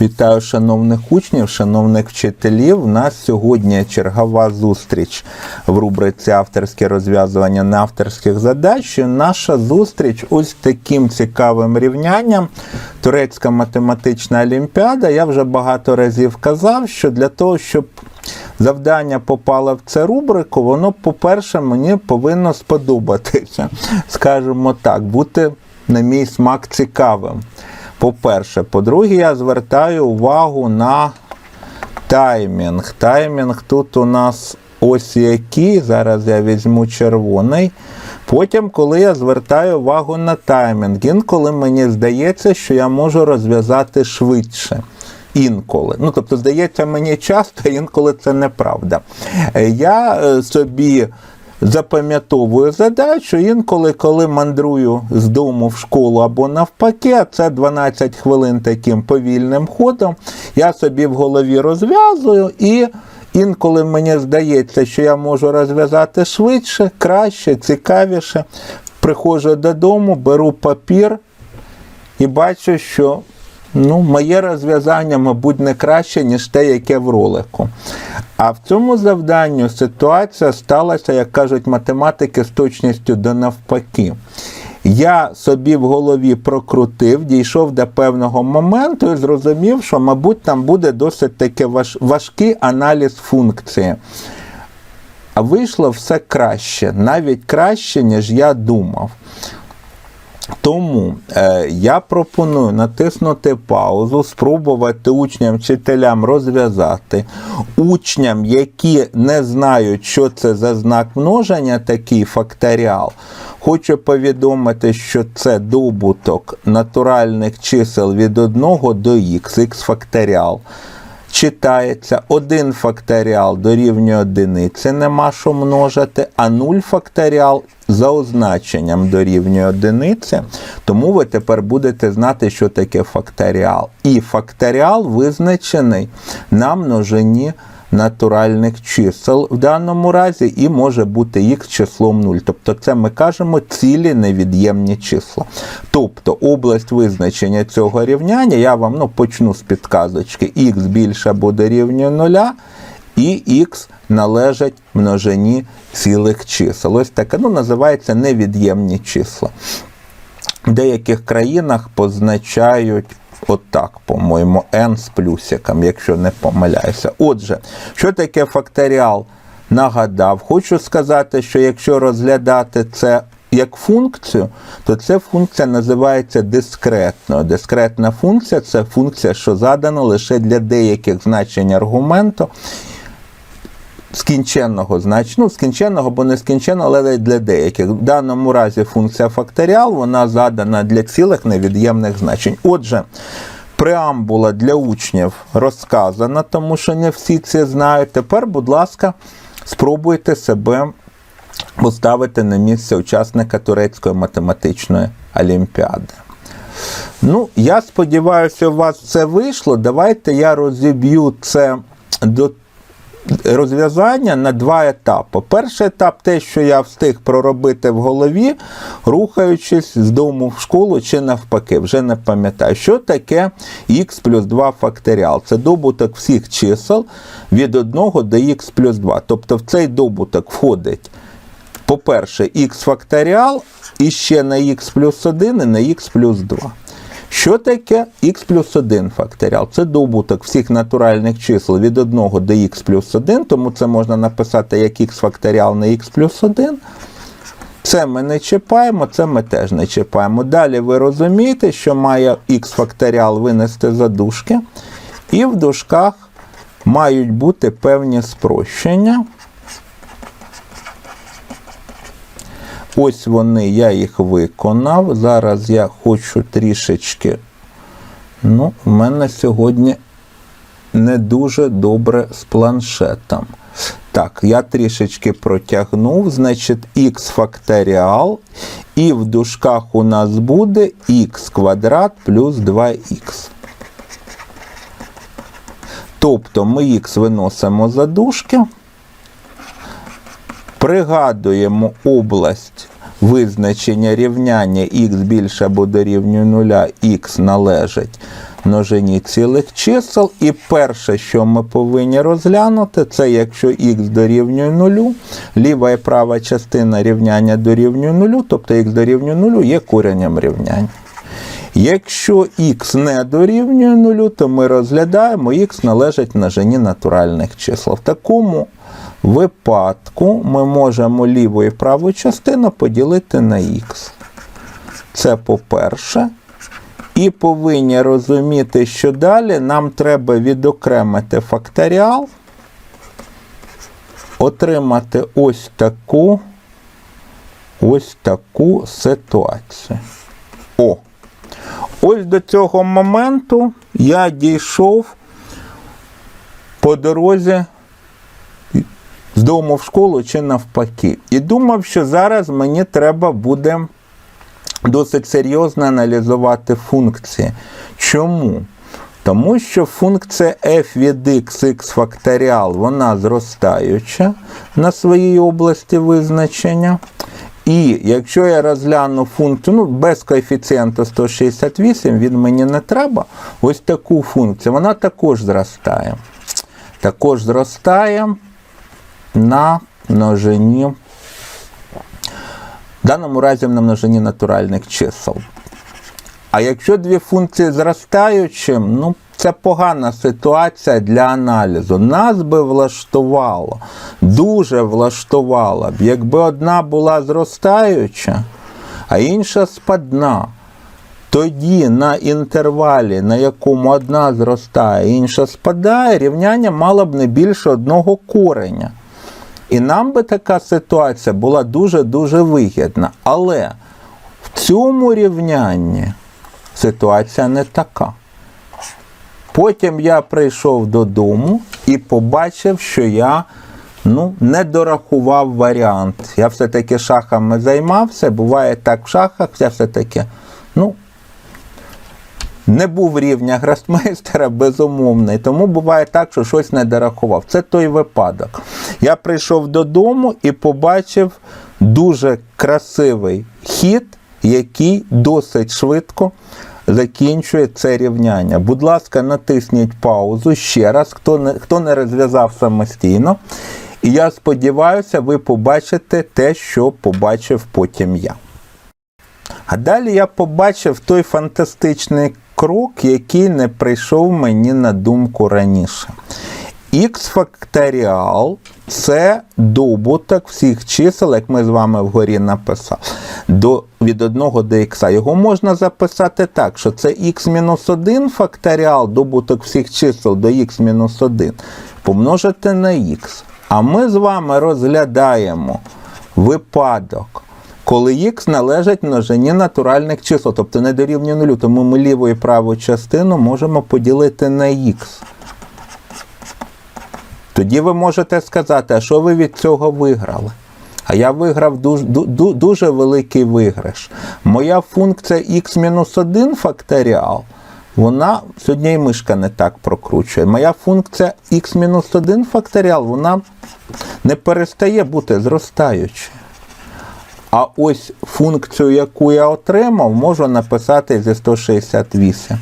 Вітаю шановних учнів, шановних вчителів. У нас сьогодні чергова зустріч в рубриці авторське розв'язування неавторських задач. І наша зустріч ось таким цікавим рівнянням. Турецька математична олімпіада. Я вже багато разів казав, що для того, щоб завдання попало в цю рубрику, воно, по-перше, мені повинно сподобатися. Скажімо так, бути на мій смак цікавим. По-перше, по-друге, я звертаю увагу на таймінг. Таймінг тут у нас ось який. Зараз я візьму червоний. Потім, коли я звертаю увагу на таймінг, інколи мені здається, що я можу розв'язати швидше. Інколи. Ну, тобто, здається, мені часто, інколи це неправда. Е, Я е, собі запам'ятовую задачу, інколи, коли мандрую з дому в школу або навпаки, а це 12 хвилин таким повільним ходом, я собі в голові розв'язую і. Інколи мені здається, що я можу розв'язати швидше, краще, цікавіше. Приходжу додому, беру папір і бачу, що ну, моє розв'язання, мабуть, не краще, ніж те, яке в ролику. А в цьому завданню ситуація сталася, як кажуть математики, з точністю до навпаки. Я собі в голові прокрутив, дійшов до певного моменту і зрозумів, що, мабуть, там буде досить таки важ, важкий аналіз функції. А вийшло все краще, навіть краще, ніж я думав. Тому е, я пропоную натиснути паузу, спробувати учням вчителям розв'язати. Учням, які не знають, що це за знак множення, такий факторіал, хочу повідомити, що це добуток натуральних чисел від 1 до х, х факторіал. Читається 1 факторіал дорівнює одиниці, нема що множити, а 0 факторіал за означенням дорівнює одиниці. Тому ви тепер будете знати, що таке факторіал. І факторіал визначений на множині натуральних чисел в даному разі, і може бути х числом 0. Тобто це ми кажемо цілі невід'ємні числа. Тобто область визначення цього рівняння, я вам ну, почну з підказочки, х більше або дорівнює 0, і х належать множині цілих чисел. Ось таке ну, називається невід'ємні числа. В деяких країнах позначають отак, по-моєму, n з плюсиком, якщо не помиляюся. Отже, що таке факторіал? Нагадав, хочу сказати, що якщо розглядати це як функцію, то ця функція називається дискретною. Дискретна функція це функція, що задана лише для деяких значень аргументу. Скінченного значення, ну, скінченного, бо не скінченного, але для деяких. В даному разі функція факторіал, вона задана для цілих невід'ємних значень. Отже, преамбула для учнів розказана, тому що не всі це знають. Тепер, будь ласка, спробуйте себе поставити на місце учасника турецької математичної олімпіади. Ну, я сподіваюся, у вас це вийшло. Давайте я розіб'ю це до розв'язання на два етапи. Перший етап те, що я встиг проробити в голові, рухаючись з дому в школу чи навпаки, вже не пам'ятаю, що таке х плюс 2 факторіал. Це добуток всіх чисел від 1 до х плюс 2. Тобто в цей добуток входить, по-перше, х факторіал і ще на х плюс 1 і на х плюс 2. Що таке х плюс 1 факторіал? Це добуток всіх натуральних чисел від 1 до х плюс 1, тому це можна написати як х факторіал на х плюс 1. Це ми не чіпаємо, це ми теж не чіпаємо. Далі ви розумієте, що має х факторіал винести за дужки, і в дужках мають бути певні спрощення. Ось вони, я їх виконав. Зараз я хочу трішечки. Ну, в мене сьогодні не дуже добре з планшетом. Так, я трішечки протягнув, значить, х факторіал, і в дужках у нас буде х квадрат плюс 2х. Тобто ми х виносимо за дужки. Пригадуємо область визначення рівняння х більше або дорівнює 0, х належить множині цілих чисел. І перше, що ми повинні розглянути, це якщо х дорівнює нулю, ліва і права частина рівняння дорівнює нулю, тобто х дорівнює нулю є коренем рівняння. Якщо х не дорівнює нулю, то ми розглядаємо х належить множині натуральних чисел. В такому випадку ми можемо ліву і праву частину поділити на х. Це по-перше. І повинні розуміти, що далі нам треба відокремити факторіал, отримати ось таку, ось таку ситуацію. О! Ось до цього моменту я дійшов по дорозі дому в школу чи навпаки. І думав, що зараз мені треба буде досить серйозно аналізувати функції. Чому? Тому що функція f від x, x факторіал, вона зростаюча на своїй області визначення. І якщо я розгляну функцію, ну, без коефіцієнту 168, він мені не треба. Ось таку функцію, вона також зростає. Також зростає на в даному разі на множині натуральних чисел. А якщо дві функції зростаючі, ну, це погана ситуація для аналізу. Нас би влаштувало, дуже влаштувало б, якби одна була зростаюча, а інша спадна. Тоді на інтервалі, на якому одна зростає, інша спадає, рівняння мало б не більше одного кореня. І нам би така ситуація була дуже-дуже вигідна. Але в цьому рівнянні ситуація не така. Потім я прийшов додому і побачив, що я ну, не дорахував варіант. Я все-таки шахами займався. Буває так в шахах, я все-таки ну, не був рівня гросмейстера, безумовно. І тому буває так, що щось не дорахував. Це той випадок. Я прийшов додому і побачив дуже красивий хід, який досить швидко закінчує це рівняння. Будь ласка, натисніть паузу ще раз, хто не, хто не розв'язав самостійно. І я сподіваюся, ви побачите те, що побачив потім я. А далі я побачив той фантастичний крок, який не прийшов мені на думку раніше. Х факторіал це добуток всіх чисел, як ми з вами вгорі написали, до, від 1 до х. Його можна записати так, що це х-1 факторіал, добуток всіх чисел до х-1, помножити на х. А ми з вами розглядаємо випадок, коли х належить множині натуральних чисел, тобто не дорівнює нулю, тому ми ліву і праву частину можемо поділити на х. Тоді ви можете сказати, а що ви від цього виграли? А я виграв дуже, дуже, великий виграш. Моя функція x-1 факторіал, вона сьогодні і мишка не так прокручує. Моя функція x-1 факторіал, вона не перестає бути зростаючою. А ось функцію, яку я отримав, можу написати зі 168.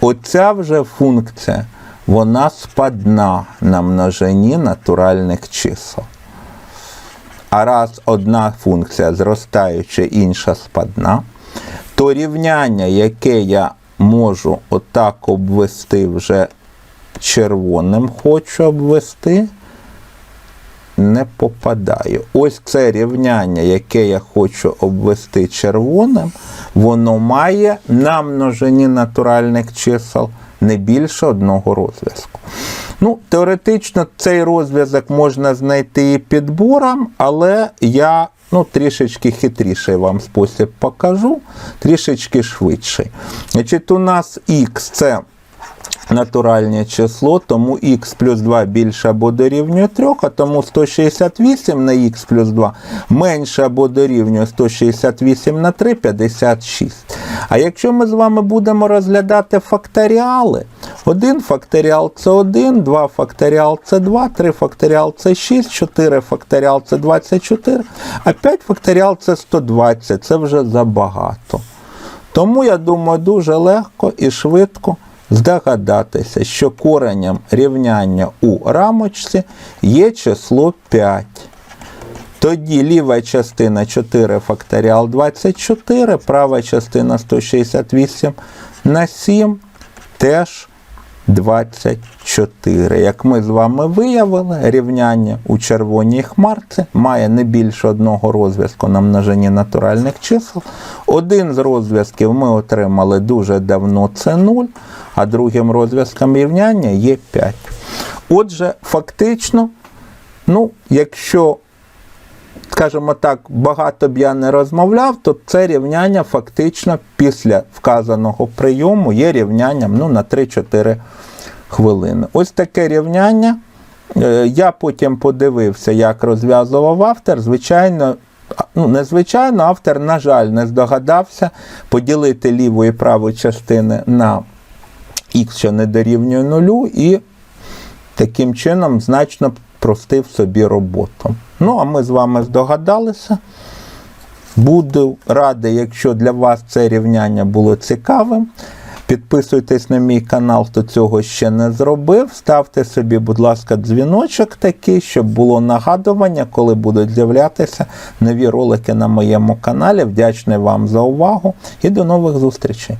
Оця вже функція, вона спадна на множині натуральних чисел. А раз одна функція зростаюча, інша спадна, то рівняння, яке я можу отак обвести вже червоним, хочу обвести, не попадаю. Ось це рівняння, яке я хочу обвести червоним, воно має на множині натуральних чисел не більше одного розв'язку. Ну, Теоретично цей розв'язок можна знайти і підбором, але я ну, трішечки хитріший вам спосіб покажу, трішечки швидший. Значить, У нас х це натуральне число, тому х плюс 2 більше або дорівнює 3, а тому 168 на х плюс 2 менше або дорівнює 168 на 3 56. А якщо ми з вами будемо розглядати факторіали, 1 факторіал це 1, 2 факторіал це 2, 3 факторіал це 6, 4 факторіал це 24, а 5 факторіал це 120. Це вже забагато. Тому, я думаю, дуже легко і швидко здогадатися, що коренем рівняння у рамочці є число 5. Тоді ліва частина 4 факторіал 24, права частина 168 на 7 теж 24. Як ми з вами виявили, рівняння у червоній хмарці має не більше одного розв'язку на множині натуральних чисел. Один з розв'язків ми отримали дуже давно це 0, а другим розв'язком рівняння є 5. Отже, фактично, ну, якщо скажімо так, багато б я не розмовляв, то це рівняння фактично після вказаного прийому є рівнянням ну, на 3-4 хвилини. Ось таке рівняння. Е, Я потім подивився, як розв'язував автор. Звичайно, ну, незвичайно, автор, на жаль, не здогадався поділити ліву і праву частини на х, не дорівнює нулю, і таким чином значно простив собі роботу. Ну, а ми з вами здогадалися. Буду радий, якщо для вас це рівняння було цікавим. Підписуйтесь на мій канал, хто цього ще не зробив. Ставте собі, будь ласка, дзвіночок такий, щоб було нагадування, коли будуть з'являтися нові ролики на моєму каналі. Вдячний вам за увагу і до нових зустрічей!